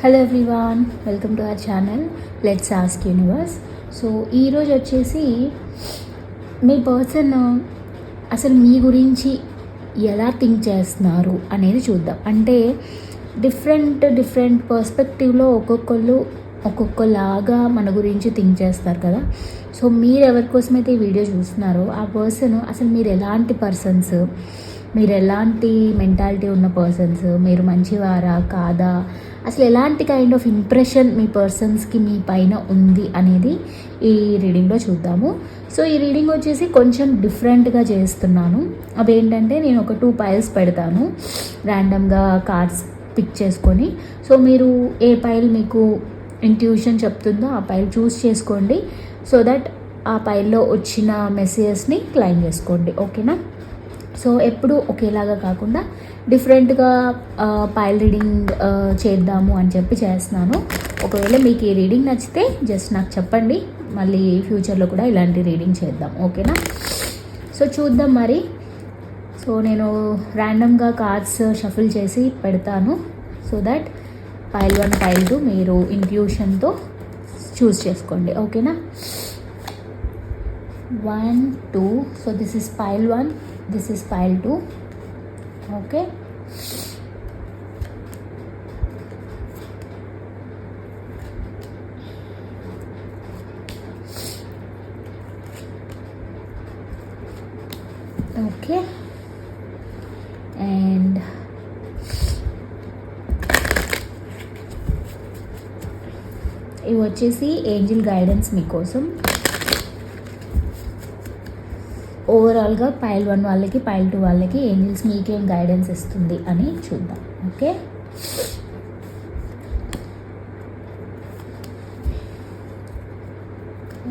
Hello everyone welcome to our channel let's ask universe so ఈరోజు వచ్చేసి మీ person అసలు మీ గురించి ఎలా థింక్ చేస్తున్నారు అనేది చూద్దాం. అంటే డిఫరెంట్ డిఫరెంట్ పర్స్పెక్టివ్లో ఒక్కొక్కళ్ళు ఒక్కొక్కలాగా మన గురించి థింక్ చేస్తారు కదా. సో మీరు ఎవరి కోసమైతే ఈ వీడియో చూస్తున్నారో ఆ పర్సన్ అసలు మీరు ఎలాంటి పర్సన్స్ మీరు ఎలాంటి మెంటాలిటీ ఉన్న పర్సన్స్ మీరు మంచివారా కాదా అసలు ఎలాంటి కైండ్ ఆఫ్ ఇంప్రెషన్ మీ పర్సన్స్కి మీ పైన ఉంది అనేది ఈ రీడింగ్లో చూద్దాము. సో ఈ రీడింగ్ వచ్చేసి కొంచెం డిఫరెంట్గా చేస్తున్నాను. అదేంటంటే నేను ఒక టూ పైల్స్ పెడతాను. ర్యాండమ్గా కార్డ్స్ పిక్ చేసుకొని. సో మీరు ఏ పైల్ మీకు ఇంట్యూషన్ చెప్తుందో ఆ పైల్ చూస్ చేసుకోండి. సో దట్ ఆ పైల్లో వచ్చిన మెసేజెస్ని క్లైమ్ చేసుకోండి. ఓకేనా సో ఎప్పుడు ఒకేలాగా కాకుండా డిఫరెంట్గా పైల్ రీడింగ్ చేద్దాము అని చెప్పి చేస్తున్నాను. ఒకవేళ మీకు ఈ రీడింగ్ నచ్చితే జస్ట్ నాకు చెప్పండి. మళ్ళీ ఫ్యూచర్లో కూడా ఇలాంటి రీడింగ్ చేద్దాం. ఓకేనా? సో చూద్దాం మరి. సో నేను ర్యాండమ్గా కార్డ్స్ షఫిల్ చేసి పెడతాను. So that pile one pile two మీరు ఇంట్యూషన్తో చూస్ చేసుకోండి. ఓకేనా? One two. So this is pile one. this is pile two okay okay and ఇవి వచ్చేసి ఏంజిల్ గైడెన్స్ మీకోసం ఓవరాల్గా పైల్ వన్ వాళ్ళకి పైల్ టూ వాళ్ళకి ఏంజిల్స్ మీకేం గైడెన్స్ ఇస్తుంది అని చూద్దాం. ఓకే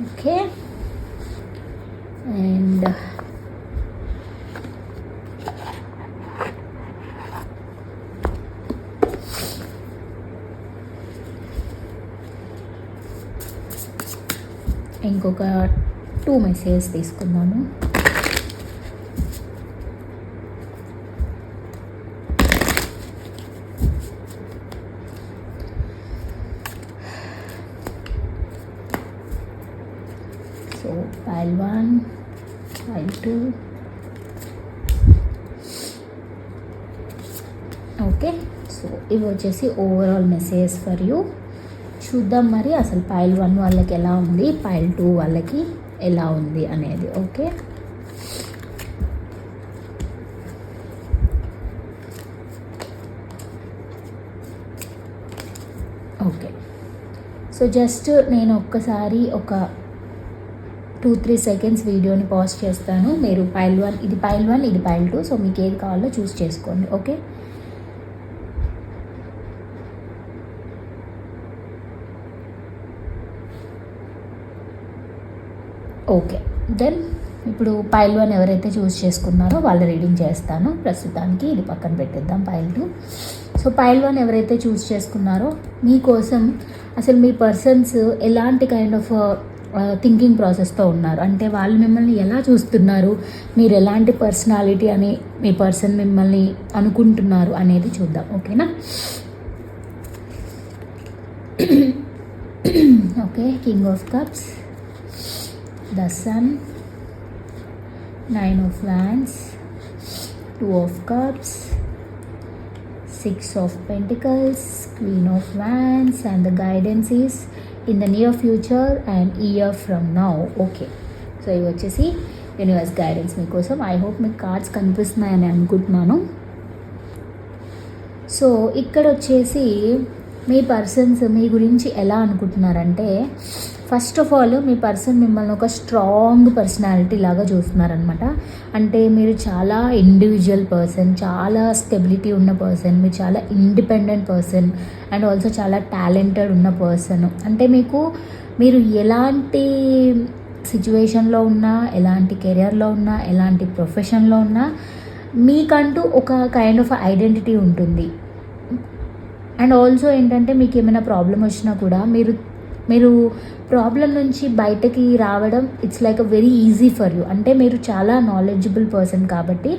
ఓకే అండ్ ఇంకొక టూ మెసేజెస్ తీసుకుందాము so pile one pile two okay so ఇవి వచ్చేసి ఓవరాల్ మెసేజ్ ఫర్ యూ చూద్దాం మరి అసలు పైల్ వన్ వాళ్ళకి ఎలా ఉంది పైల్ టూ వాళ్ళకి ఎలా ఉంది అనేది ఓకే ఓకే సో జస్ట్ నేను ఒక్కసారి ఒక టూ త్రీ సెకండ్స్ వీడియోని పాజ్ చేస్తాను. మీరు పైల్ వన్ ఇది పైల్ వన్ ఇది పైల్ టూ సో మీకు ఏది కావాలో చూస్ చేసుకోండి ఓకే ఓకే దెన్ ఇప్పుడు పైల్ వన్ ఎవరైతే చూస్ చేసుకున్నారో వాళ్ళు రీడింగ్ చేస్తాను. ప్రస్తుతానికి ఇది పక్కన పెట్టేద్దాం pile two so pile one ఎవరైతే చూస్ చేసుకున్నారో మీకోసం అసలు మీ పర్సన్స్ ఎలాంటి కైండ్ ఆఫ్ థింకింగ్ ప్రాసెస్తో ఉన్నారు? అంటే వాళ్ళు మిమ్మల్ని ఎలా చూస్తున్నారు? మీరు ఎలాంటి పర్సనాలిటీ అని మీ పర్సన్ మిమ్మల్ని అనుకుంటున్నారు అనేది చూద్దాం. ఓకేనా okay king of cups the sun nine of wands two of cups six of pentacles queen of wands and the guidance is in the near future and year from now okay so ఇవి వచ్చేసి universe guidance మీకోసం I hope మీకు cards కనిపిస్తున్నాయని అనుకుంటున్నాను so ఇక్కడ వచ్చేసి మీ persons మీ గురించి ఎలా అనుకుంటున్నారంటే ఫస్ట్ ఆఫ్ ఆల్ మీ పర్సన్ మిమ్మల్ని ఒక స్ట్రాంగ్ పర్సనాలిటీ లాగా చూస్తున్నారనమాట అంటే మీరు చాలా ఇండివిజువల్ పర్సన్ చాలా స్టెబిలిటీ ఉన్న పర్సన్ మీరు చాలా ఇండిపెండెంట్ పర్సన్ అండ్ ఆల్సో చాలా టాలెంటెడ్ ఉన్న పర్సన్ అంటే మీకు మీరు ఎలాంటి సిచ్యువేషన్లో ఉన్నా ఎలాంటి కెరియర్లో ఉన్నా ఎలాంటి ప్రొఫెషన్లో ఉన్నా మీకంటూ ఒక కైండ్ ఆఫ్ ఐడెంటిటీ ఉంటుంది. అండ్ ఆల్సో ఏంటంటే మీకు ఏమైనా ప్రాబ్లం వచ్చినా కూడా మీరు మీరు ప్రాబ్లం నుంచి బయటకి రావడం it's like a very easy for you అంటే మీరు చాలా నాలెడ్జబుల్ పర్సన్ కాబట్టి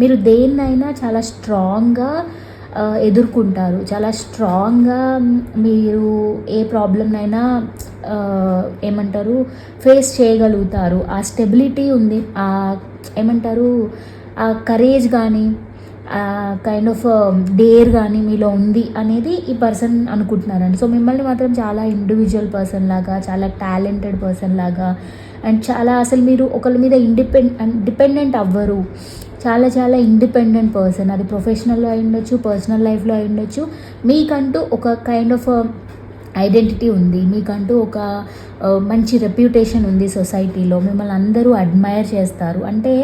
మీరు దేన్నైనా చాలా స్ట్రాంగ్గా ఎదుర్కొంటారు. చాలా స్ట్రాంగ్గా మీరు ఏ ప్రాబ్లంనైనా ఏమంటారు ఫేస్ చేయగలుగుతారు. ఆ స్టెబిలిటీ ఉంది. ఆ ఏమంటారు ఆ కరేజ్ కానీ కైండ్ ఆఫ్ డేర్ కానీ మీలో ఉంది అనేది ఈ పర్సన్ అనుకుంటున్నారండి. సో మిమ్మల్ని మాత్రం చాలా ఇండివిజువల్ పర్సన్ లాగా చాలా టాలెంటెడ్ పర్సన్ లాగా అండ్ చాలా అసలు మీరు ఒకరి మీద ఇండిపెండ్ డిపెండెంట్ అవ్వరు. చాలా చాలా ఇండిపెండెంట్ పర్సన్ అది ప్రొఫెషనల్లో అయి ఉండొచ్చు పర్సనల్ లైఫ్లో అయి ఉండొచ్చు. మీకంటూ ఒక కైండ్ ఆఫ్ uh, ఐడెంటిటీ ఉంది. మీకంటూ ఒక మంచి రెప్యుటేషన్ ఉంది సొసైటీలో. మిమ్మల్ని అందరూ అడ్మైర్ చేస్తారు. అంటే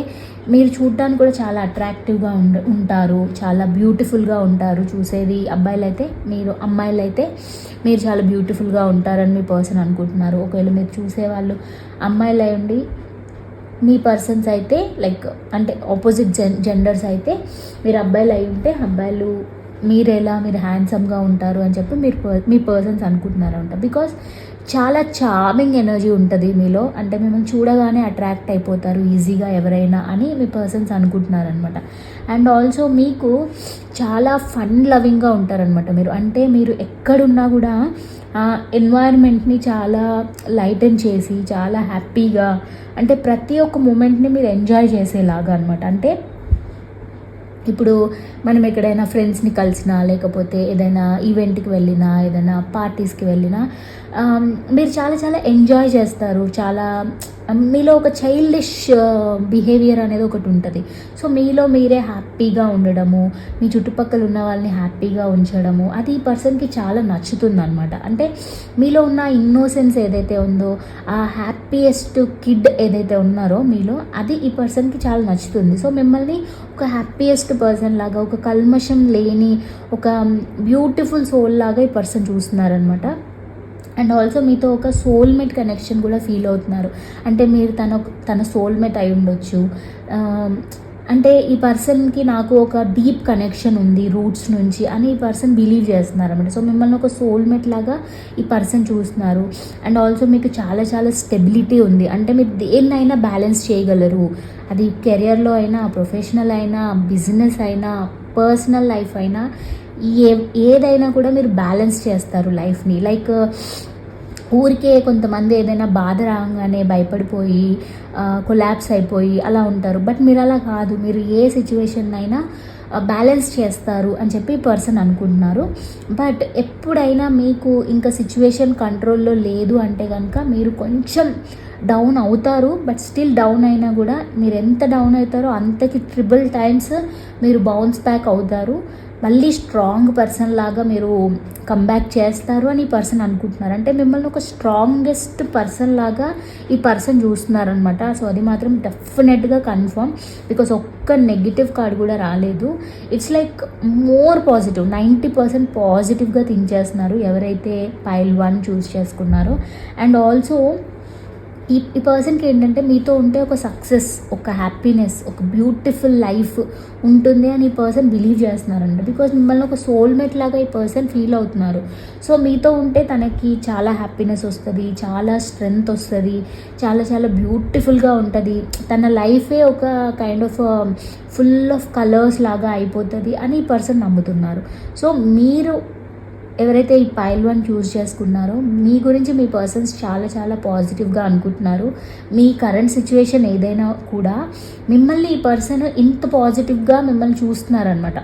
మీరు చూడడానికి కూడా చాలా అట్రాక్టివ్గా ఉండ ఉంటారు. చాలా బ్యూటిఫుల్గా ఉంటారు. చూసేది అబ్బాయిలు అయితే మీరు అమ్మాయిలు అయితే మీరు చాలా బ్యూటిఫుల్గా ఉంటారని మీ పర్సన్ అనుకుంటున్నారు. ఒకవేళ మీరు చూసేవాళ్ళు అమ్మాయిలు అయి ఉండి మీ పర్సన్స్ అయితే లైక్ అంటే ఆపోజిట్ జెన్ జెండర్స్ అయితే మీరు అబ్బాయిలు అయి ఉంటే అబ్బాయిలు మీరు ఎలా మీరు హ్యాండ్సమ్గా ఉంటారు అని చెప్పి మీరు పర్- మీ పర్సన్స్ అనుకుంటున్నారంట. బికాస్ చాలా చార్మింగ్ ఎనర్జీ ఉంటుంది మీలో. అంటే మిమ్మల్ని చూడగానే అట్రాక్ట్ అయిపోతారు ఈజీగా ఎవరైనా అని మీ పర్సన్స్ అనుకుంటున్నారనమాట అండ్ ఆల్సో మీకు చాలా ఫన్ లవింగ్గా ఉంటారనమాట మీరు. అంటే మీరు ఎక్కడున్నా కూడా ఆ ఎన్వైర్న్మెంట్ని చాలా లైటన్ చేసి చాలా హ్యాపీగా అంటే ప్రతి ఒక్క మూమెంట్ని మీరు ఎంజాయ్ చేసేలాగా అనమాట అంటే ఇప్పుడు మనం ఎక్కడైనా ఫ్రెండ్స్ని కలిసినా లేకపోతే ఏదైనా ఈవెంట్కి వెళ్ళినా ఏదైనా పార్టీస్కి వెళ్ళినా మీరు చాలా చాలా ఎంజాయ్ చేస్తారు. చాలా మీలో ఒక చైల్డిష్ బిహేవియర్ uh, అనేది ఒకటి ఉంటుంది. సో మీలో మీరే హ్యాపీగా ఉండడము మీ చుట్టుపక్కల ఉన్న వాళ్ళని హ్యాపీగా ఉంచడము అది ఈ పర్సన్కి చాలా నచ్చుతుంది అనమాట అంటే మీలో ఉన్న ఇన్నోసెన్స్ ఏదైతే ఉందో ఆ హ్యాపీయెస్ట్ కిడ్ ఏదైతే ఉన్నారో మీలో అది ఈ పర్సన్కి చాలా నచ్చుతుంది. సో మిమ్మల్ని ఒక హ్యాపీయెస్ట్ పర్సన్ లాగా ఒక కల్మషం లేని ఒక um, బ్యూటిఫుల్ సోల్ లాగా ఈ పర్సన్ చూస్తున్నారనమాట అండ్ ఆల్సో మీతో ఒక సోల్మేట్ కనెక్షన్ కూడా ఫీల్ అవుతున్నారు. అంటే మీరు తన తన సోల్మేట్ అయి ఉండొచ్చు. అంటే ఈ పర్సన్కి నాకు ఒక డీప్ కనెక్షన్ ఉంది రూట్స్ నుంచి అని ఈ పర్సన్ బిలీవ్ చేస్తున్నారు అనమాట సో మిమ్మల్ని ఒక సోల్మేట్ లాగా ఈ పర్సన్ చూస్తున్నారు. అండ్ ఆల్సో మీకు చాలా చాలా స్టెబిలిటీ ఉంది. అంటే మీరు దేన్నైనా బ్యాలెన్స్ చేయగలరు. అది కెరియర్లో అయినా ప్రొఫెషనల్ అయినా బిజినెస్ అయినా పర్సనల్ లైఫ్ అయినా ఏ ఏదైనా కూడా మీరు బ్యాలెన్స్ చేస్తారు లైఫ్ని. లైక్ ఊరికే కొంతమంది ఏదైనా బాధ రాగానే భయపడిపోయి కొలాప్స్ అయిపోయి అలా ఉంటారు. బట్ మీరు అలా కాదు. మీరు ఏ సిచ్యువేషన్ అయినా బ్యాలెన్స్ చేస్తారు అని చెప్పి పర్సన్ అనుకుంటున్నారు. బట్ ఎప్పుడైనా మీకు ఇంకా సిచ్యువేషన్ కంట్రోల్లో లేదు అంటే కనుక మీరు కొంచెం డౌన్ అవుతారు. బట్ స్టిల్ డౌన్ అయినా కూడా మీరు ఎంత డౌన్ అవుతారో అంతకి ట్రిపుల్ టైమ్స్ మీరు బౌన్స్ బ్యాక్ అవుతారు. మళ్ళీ స్ట్రాంగ్ పర్సన్ లాగా మీరు కంబ్యాక్ చేస్తారు అని ఈ పర్సన్ అనుకుంటున్నారు. అంటే మిమ్మల్ని ఒక స్ట్రాంగెస్ట్ పర్సన్ లాగా ఈ పర్సన్ చూస్తున్నారనమాట సో అది మాత్రం డెఫినెట్గా కన్ఫర్మ్ బికాస్ ఒక్క నెగిటివ్ కార్డ్ కూడా రాలేదు. It's like more positive ninety percent పాజిటివ్గా థింక్ చేస్తున్నారు ఎవరైతే పైల్ వన్ చూస్ చేసుకున్నారో. అండ్ ఆల్సో ఈ ఈ పర్సన్కి ఏంటంటే మీతో ఉంటే ఒక సక్సెస్ ఒక హ్యాపీనెస్ ఒక బ్యూటిఫుల్ లైఫ్ ఉంటుంది అని ఈ పర్సన్ బిలీవ్ చేస్తున్నారండి బికాజ్ మిమ్మల్ని ఒక సోల్మేట్ లాగా ఈ పర్సన్ ఫీల్ అవుతున్నారు. సో మీతో ఉంటే తనకి చాలా హ్యాపీనెస్ వస్తుంది చాలా స్ట్రెంగ్త్ వస్తుంది చాలా చాలా బ్యూటిఫుల్గా ఉంటుంది. తన లైఫే ఒక kind of full of colours లాగా అయిపోతుంది అని ఈ పర్సన్ నమ్ముతున్నారు. సో మీరు ఎవరైతే ఈ పైల్ వన్ చూస్ చేసుకున్నారో మీ గురించి మీ పర్సన్స్ చాలా చాలా పాజిటివ్గా అనుకుంటున్నారు. మీ కరెంట్ సిచ్యువేషన్ ఏదైనా కూడా మిమ్మల్ని ఈ పర్సన్ ఇంత పాజిటివ్గా మిమ్మల్ని చూస్తున్నారనమాట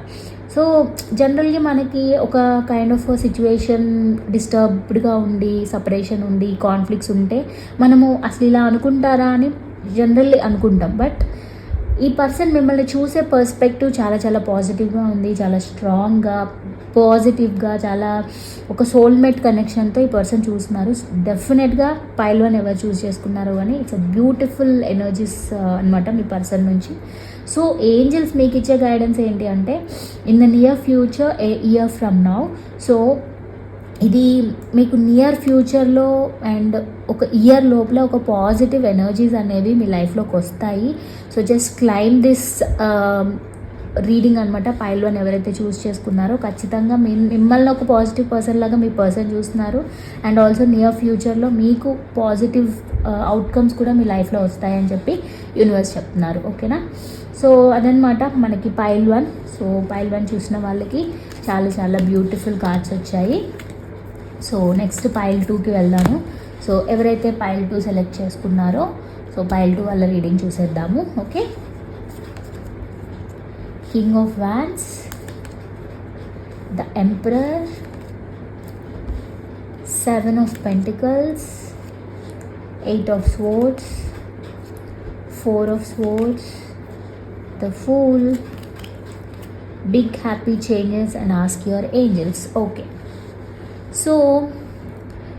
సో జనరల్గా మనకి ఒక కైండ్ ఆఫ్ సిచ్యువేషన్ డిస్టర్బ్డ్గా ఉండి సపరేషన్ ఉండి కాన్ఫ్లిక్ట్స్ ఉంటే మనము అసలు ఇలా అనుకుంటారా అని జనరల్లీ అనుకుంటాం. బట్ ఈ పర్సన్ మిమ్మల్ని చూసే పర్స్పెక్టివ్ చాలా చాలా పాజిటివ్గా ఉంది చాలా స్ట్రాంగ్గా పాజిటివ్గా చాలా ఒక సోల్మేట్ కనెక్షన్తో ఈ పర్సన్ చూస్తున్నారు. డెఫినెట్గా పైల్వన్ ఎవరు చూస్ చేసుకున్నారు అని ఇట్స్ అ బ్యూటిఫుల్ ఎనర్జీస్ అనమాట మీ పర్సన్ నుంచి. సో ఏంజల్స్ మీకు ఇచ్చే గైడెన్స్ ఏంటి అంటే in the near future a year from now so ఇది మీకు నియర్ ఫ్యూచర్లో అండ్ ఒక ఇయర్ లోపల ఒక పాజిటివ్ ఎనర్జీస్ అనేవి మీ లైఫ్లోకి వస్తాయి. So just claim this reading అనమాట పైల్ వన్ ఎవరైతే చూస్ చేసుకున్నారో ఖచ్చితంగా మీ మిమ్మల్ని ఒక పాజిటివ్ పర్సన్ లాగా మీ పర్సన్ చూస్తున్నారు. అండ్ ఆల్సో నియర్ ఫ్యూచర్లో మీకు పాజిటివ్ అవుట్కమ్స్ uh, కూడా మీ లైఫ్లో వస్తాయని చెప్పి యూనివర్స్ చెప్తున్నారు. ఓకేనా సో అదనమాట మనకి pile one so pile one చూసిన వాళ్ళకి చాలా చాలా బ్యూటిఫుల్ కార్డ్స్ వచ్చాయి. సో నెక్స్ట్ పైల్ టూకి వెళ్దాము. సో ఎవరైతే పైల్ టూ సెలెక్ట్ చేసుకున్నారో సో పైల్ టూ వాళ్ళ రీడింగ్ చూసేద్దాము. Okay king of wands the emperor seven of pentacles eight of swords four of swords the fool big happy changes and ask your angels okay so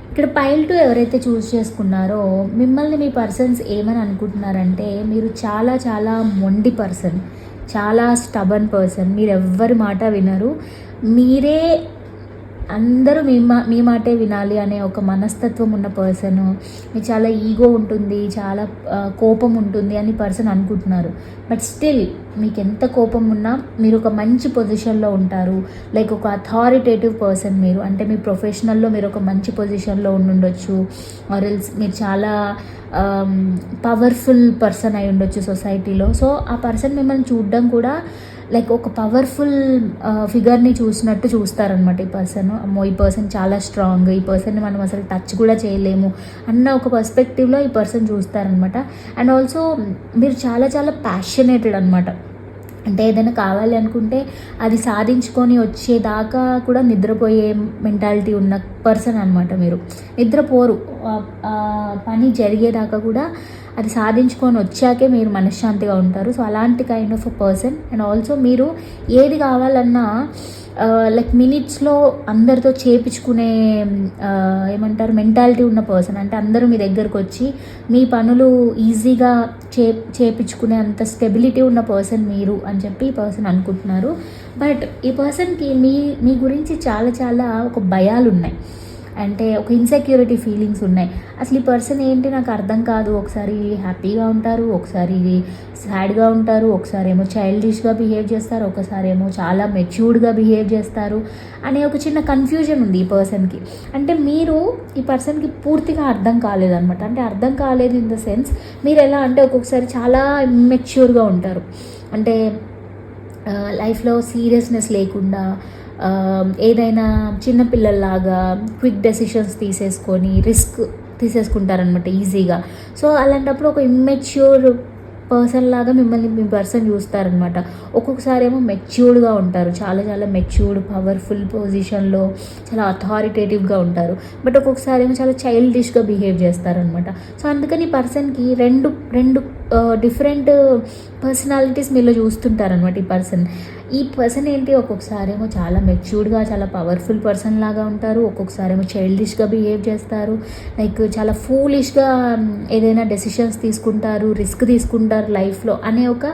ఇక్కడ pile two ఎవరైతే choose చేసుకున్నారో మిమ్మల్ని మీ persons ఏమని అనుకుంటున్నారంటే మీరు చాలా చాలా మొండి పర్సన్ చాలా స్టబన్ పర్సన్ మీరు ఎవ్వరి మాట వినరు. మీరే అందరూ మీ మా మీ మాటే వినాలి అనే ఒక మనస్తత్వం ఉన్న పర్సన్ మీకు చాలా ఈగో ఉంటుంది చాలా కోపం ఉంటుంది అని పర్సన్ అనుకుంటున్నారు. బట్ స్టిల్ మీకు ఎంత కోపం ఉన్నా మీరు ఒక మంచి పొజిషన్లో ఉంటారు. లైక్ ఒక అథారిటేటివ్ పర్సన్ మీరు. అంటే మీ ప్రొఫెషనల్లో మీరు ఒక మంచి పొజిషన్లో ఉండుండొచ్చు. ఆర్ఎల్స్ మీరు చాలా పవర్ఫుల్ పర్సన్ అయి ఉండొచ్చు సొసైటీలో. సో ఆ పర్సన్ మిమ్మల్ని చూడడం కూడా లైక్ ఒక పవర్ఫుల్ ఫిగర్ని uh, చూసినట్టు చూస్తారనమాట ఈ పర్సన్ అమ్మో ఈ పర్సన్ చాలా స్ట్రాంగ్ ఈ పర్సన్ని మనం అసలు టచ్ కూడా చేయలేము అన్న ఒక పర్స్పెక్టివ్లో ఈ పర్సన్ చూస్తారనమాట అండ్ ఆల్సో మీరు చాలా చాలా ప్యాషనేటెడ్ అనమాట అంటే ఏదైనా కావాలి అనుకుంటే అది సాధించుకొని వచ్చేదాకా కూడా నిద్రపోయే మెంటాలిటీ ఉన్న పర్సన్ అనమాట మీరు. నిద్రపోరు. పని జరిగేదాకా కూడా అది సాధించుకొని వచ్చాకే మీరు మనశ్శాంతిగా ఉంటారు. సో అలాంటి kind of a person and also మీరు ఏది కావాలన్నా లైక్ మినిట్స్లో అందరితో చేపించుకునే ఏమంటారు మెంటాలిటీ ఉన్న పర్సన్ అంటే అందరూ మీ దగ్గరకు వచ్చి మీ పనులు ఈజీగా చే చేపించుకునే అంత స్టెబిలిటీ ఉన్న పర్సన్ మీరు అని చెప్పి ఈ పర్సన్ అనుకుంటున్నారు. బట్ ఈ పర్సన్కి మీ మీ గురించి చాలా చాలా ఒక భయాలు ఉన్నాయి అంటే ఒక ఇన్సెక్యూరిటీ ఫీలింగ్స్ ఉన్నాయి. అసలు ఈ పర్సన్ ఏంటి నాకు అర్థం కాదు. ఒకసారి హ్యాపీగా ఉంటారు ఒకసారి సాడ్గా ఉంటారు ఒకసారి ఏమో చైల్డిష్గా బిహేవ్ చేస్తారు ఒకసారి ఏమో చాలా మెచ్యూర్డ్గా బిహేవ్ చేస్తారు అనే ఒక చిన్న కన్ఫ్యూజన్ ఉంది ఈ పర్సన్కి అంటే మీరు ఈ పర్సన్కి పూర్తిగా అర్థం కాలేదన్నమాట. అంటే అర్థం కాలేదు ఇన్ ద సెన్స్ మీరు ఎలా అంటే ఒక్కొక్కసారి చాలా మెచ్యూర్గా ఉంటారు. అంటే లైఫ్లో సీరియస్నెస్ లేకుండా ఏదైనా చిన్నపిల్లల్లాగా క్విక్ డెసిషన్స్ తీసేసుకొని రిస్క్ తీసేసుకుంటారనమాట ఈజీగా. సో అలాంటప్పుడు ఒక ఇమ్మెచ్యూర్ పర్సన్ లాగా మిమ్మల్ని మీ పర్సన్ చూస్తారనమాట ఒక్కొక్కసారి ఏమో మెచ్యూర్డ్గా ఉంటారు. చాలా చాలా మెచ్యూర్డ్ పవర్ఫుల్ పొజిషన్లో చాలా అథారిటేటివ్గా ఉంటారు. బట్ ఒక్కొక్కసారి ఏమో చాలా చైల్డిష్గా బిహేవ్ చేస్తారనమాట సో అందుకని పర్సన్కి రెండు రెండు డిఫరెంట్ పర్సనాలిటీస్ మీలో చూస్తుంటారనమాట ఈ పర్సన్ ఈ పర్సన్ ఏంటి? ఒక్కొక్కసారి ఏమో చాలా మెచ్యూర్డ్గా చాలా పవర్ఫుల్ పర్సన్ లాగా ఉంటారు. ఒక్కొక్కసారి ఏమో చైల్డిష్గా బిహేవ్ చేస్తారు. లైక్ చాలా ఫూలిష్గా ఏదైనా డెసిషన్స్ తీసుకుంటారు రిస్క్ తీసుకుంటారు లైఫ్లో అనే ఒక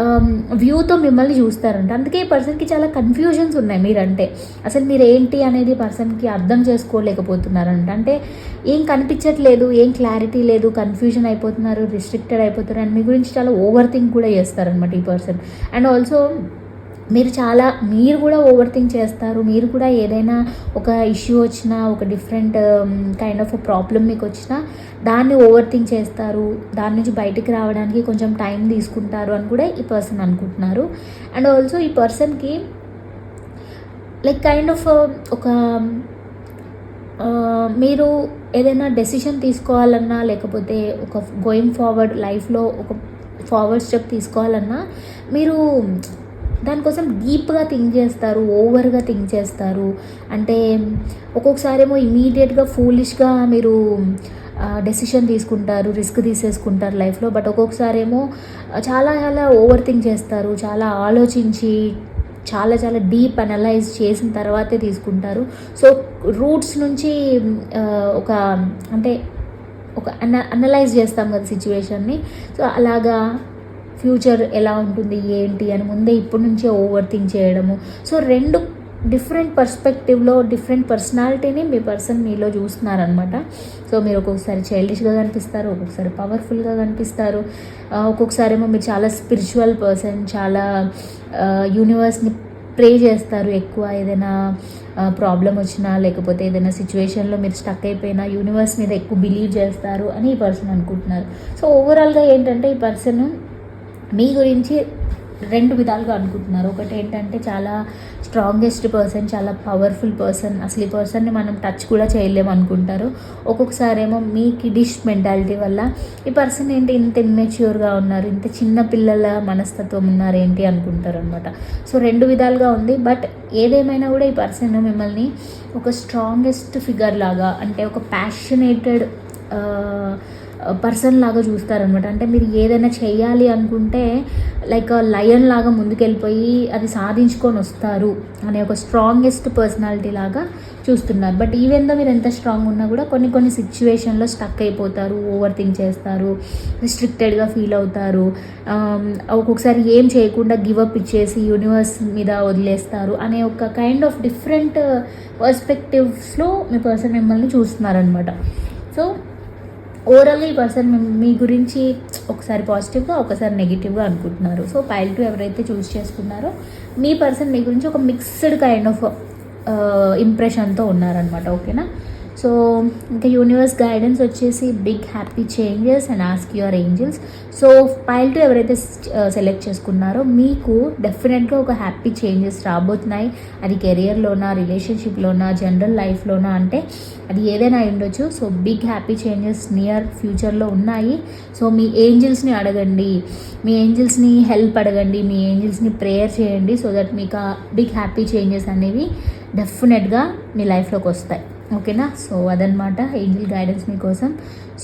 Um, వ్యూతో మిమ్మల్ని చూస్తారంట. అందుకే ఈ పర్సన్కి చాలా కన్ఫ్యూజన్స్ ఉన్నాయి మీరంటే. అసలు మీరు ఏంటి అనేది పర్సన్కి అర్థం చేసుకోలేకపోతున్నారంట. అంటే ఏం కనిపించట్లేదు ఏం క్లారిటీ లేదు కన్ఫ్యూజన్ అయిపోతున్నారు రిస్ట్రిక్టెడ్ అయిపోతున్నారు అండ్ మీ గురించి చాలా ఓవర్ థింక్ కూడా చేస్తారనమాట ఈ పర్సన్. అండ్ ఆల్సో మీరు చాలా మీరు కూడా ఓవర్ థింక్ చేస్తారు. మీరు కూడా ఏదైనా ఒక ఇష్యూ వచ్చినా ఒక డిఫరెంట్ కైండ్ ఆఫ్ ప్రాబ్లం మీకు వచ్చినా దాన్ని ఓవర్ థింక్ చేస్తారు. దాని నుంచి బయటికి రావడానికి కొంచెం టైం తీసుకుంటారు అని కూడా ఈ పర్సన్ అనుకుంటున్నారు. అండ్ ఆల్సో ఈ పర్సన్కి లైక్ కైండ్ ఆఫ్ ఒక మీరు ఏదైనా డెసిషన్ తీసుకోవాలన్నా లేకపోతే ఒక గోయింగ్ ఫార్వర్డ్ లైఫ్లో ఒక ఫార్వర్డ్ స్టెప్ తీసుకోవాలన్నా మీరు దానికోసం డీప్గా థింక్ చేస్తారు ఓవర్గా థింక్ చేస్తారు. అంటే ఒక్కొక్కసారి ఏమో ఇమీడియట్గా ఫూలిష్గా మీరు డెసిషన్ తీసుకుంటారు రిస్క్ తీసేసుకుంటారు లైఫ్లో. బట్ ఒక్కొక్కసారి ఏమో చాలా చాలా ఓవర్ థింక్ చేస్తారు చాలా ఆలోచించి చాలా చాలా డీప్ అనలైజ్ చేసిన తర్వాతే తీసుకుంటారు. సో రూట్స్ నుంచి ఒక అంటే ఒక అన అనలైజ్ చేస్తాం కదా సిచ్యువేషన్ని. సో అలాగా ఫ్యూచర్ ఎలా ఉంటుంది ఏంటి అని ముందే ఇప్పటి నుంచే ఓవర్ థింక్ చేయడము. సో రెండు డిఫరెంట్ పర్స్పెక్టివ్లో డిఫరెంట్ పర్సనాలిటీని మీ పర్సన్ మీలో చూస్తున్నారనమాట సో మీరు ఒక్కొక్కసారి చైల్డిష్గా కనిపిస్తారు ఒక్కొక్కసారి పవర్ఫుల్గా కనిపిస్తారు. ఒక్కొక్కసారేమో ఒక్కొక్కసారి ఏమో మీరు చాలా స్పిరిచువల్ పర్సన్ చాలా యూనివర్స్ని ప్రే చేస్తారు. ఎక్కువ ఏదైనా ప్రాబ్లం వచ్చినా లేకపోతే ఏదైనా సిచ్యువేషన్లో మీరు స్టక్ అయిపోయినా యూనివర్స్ మీద ఎక్కువ బిలీవ్ చేస్తారు అని ఈ పర్సన్ అనుకుంటున్నారు. సో ఓవరాల్గా ఏంటంటే ఈ పర్సన్ మీ గురించి రెండు విధాలుగా అనుకుంటున్నారు. ఒకటి ఏంటంటే చాలా స్ట్రాంగెస్ట్ పర్సన్ చాలా పవర్ఫుల్ పర్సన్ అసలు ఈ పర్సన్ని మనం టచ్ కూడా చేయలేము అనుకుంటారు. ఒక్కొక్కసారి ఏమో మీ కిడిష్ మెంటాలిటీ వల్ల ఈ పర్సన్ ఏంటి ఇంత ఇమ్మెచ్యూర్గా ఉన్నారు ఇంత చిన్న పిల్లల మనస్తత్వం ఉన్నారు ఏంటి అనుకుంటారు అనమాట సో రెండు విధాలుగా ఉంది. బట్ ఏదేమైనా కూడా ఈ పర్సన్ మిమ్మల్ని ఒక స్ట్రాంగెస్ట్ ఫిగర్ లాగా అంటే ఒక ప్యాషనేటెడ్ పర్సన్ లాగా చూస్తారనమాట అంటే మీరు ఏదైనా చేయాలి అనుకుంటే లైక్ లయన్ లాగా ముందుకెళ్ళిపోయి అది సాధించుకొని వస్తారు అనే ఒక స్ట్రాంగెస్ట్ పర్సనాలిటీ లాగా చూస్తున్నారు. బట్ ఈవెన్ దో మీరు ఎంత స్ట్రాంగ్ ఉన్నా కూడా కొన్ని కొన్ని సిచ్యువేషన్లో స్టక్ అయిపోతారు ఓవర్ థింక్ చేస్తారు రిస్ట్రిక్టెడ్గా ఫీల్ అవుతారు. Um, ఒక్కొక్కసారి ఏం చేయకుండా గివప్ ఇచ్చేసి యూనివర్స్ మీద వదిలేస్తారు అనే ఒక కైండ్ ఆఫ్ డిఫరెంట్ పర్స్పెక్టివ్స్లో మీ పర్సన్ మిమ్మల్ని చూస్తున్నారనమాట సో ఓవరాల్గా ఈ పర్సన్ మీ గురించి ఒకసారి పాజిటివ్గా ఒకసారి నెగిటివ్గా అనుకుంటున్నారు. సో పైల్ టు ఎవరైతే చూస్ చేసుకున్నారో మీ పర్సన్ మీ గురించి ఒక మిక్స్డ్ కైండ్ ఆఫ్ ఇంప్రెషన్తో ఉన్నారనమాట ఓకేనా సో ఇంకా యూనివర్స్ గైడెన్స్ వచ్చేసి big happy changes and ask your angels so pile two ఎవరైతే uh, సెలెక్ట్ చేసుకున్నారో మీకు డెఫినెట్గా ఒక హ్యాపీ చేంజెస్ రాబోతున్నాయి. అది కెరియర్లోనా రిలేషన్షిప్లోనా జనరల్ లైఫ్లోనా అంటే అది ఏదైనా ఉండొచ్చు. So big happy changes near ఫ్యూచర్లో ఉన్నాయి. సో మీ ఏంజల్స్ని అడగండి. మీ ఏంజల్స్ని హెల్ప్ అడగండి. మీ ఏంజల్స్ని ప్రేయర్ చేయండి సో దట్ మీకు బిగ్ హ్యాపీ చేంజెస్ అనేవి డెఫినెట్గా మీ లైఫ్లోకి వస్తాయి. ఓకేనా? సో అదనమాట ఏంజిల్ గైడెన్స్ మీకోసం.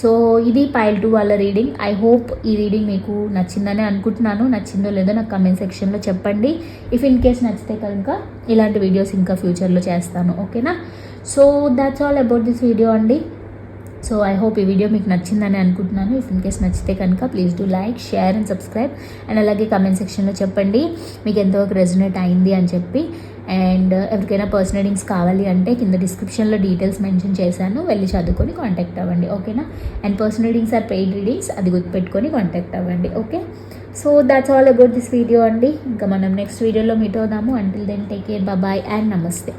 సో ఇది పైల్ టూ వాళ్ళ రీడింగ్. ఐ హోప్ ఈ రీడింగ్ మీకు నచ్చిందని అనుకుంటున్నాను. నచ్చిందో లేదో నాకు కమెంట్ సెక్షన్లో చెప్పండి. ఇఫ్ ఇన్ కేస్ నచ్చితే కనుక ఇలాంటి వీడియోస్ ఇంకా ఫ్యూచర్లో చేస్తాను. ఓకేనా? So that's all about this video అండి. సో ఐ హోప్ ఈ వీడియో మీకు నచ్చిందని అనుకుంటున్నాను. ఇఫ్ ఇన్ కేస్ నచ్చితే కనుక please do like share and subscribe and అలాగే కమెంట్ సెక్షన్లో చెప్పండి. మీకు ఎంతవరకు రెజనేట్ అయింది అని చెప్పి. అండ్ uh, ఎవరికైనా పర్సనల్ రీడింగ్స్ కావాలి అంటే కింద డిస్క్రిప్షన్లో డీటెయిల్స్ మెన్షన్ చేశాను. వెళ్ళి చదువుకొని కాంటాక్ట్ అవ్వండి. ఓకేనా and personal readings or paid readings అది గుర్తుపెట్టుకొని కాంటాక్ట్ అవ్వండి. Okay so that's all about this video అండి. ఇంకా మనం నెక్స్ట్ వీడియోలో మీట్ అవుదాము. Until then take care bye and నమస్తే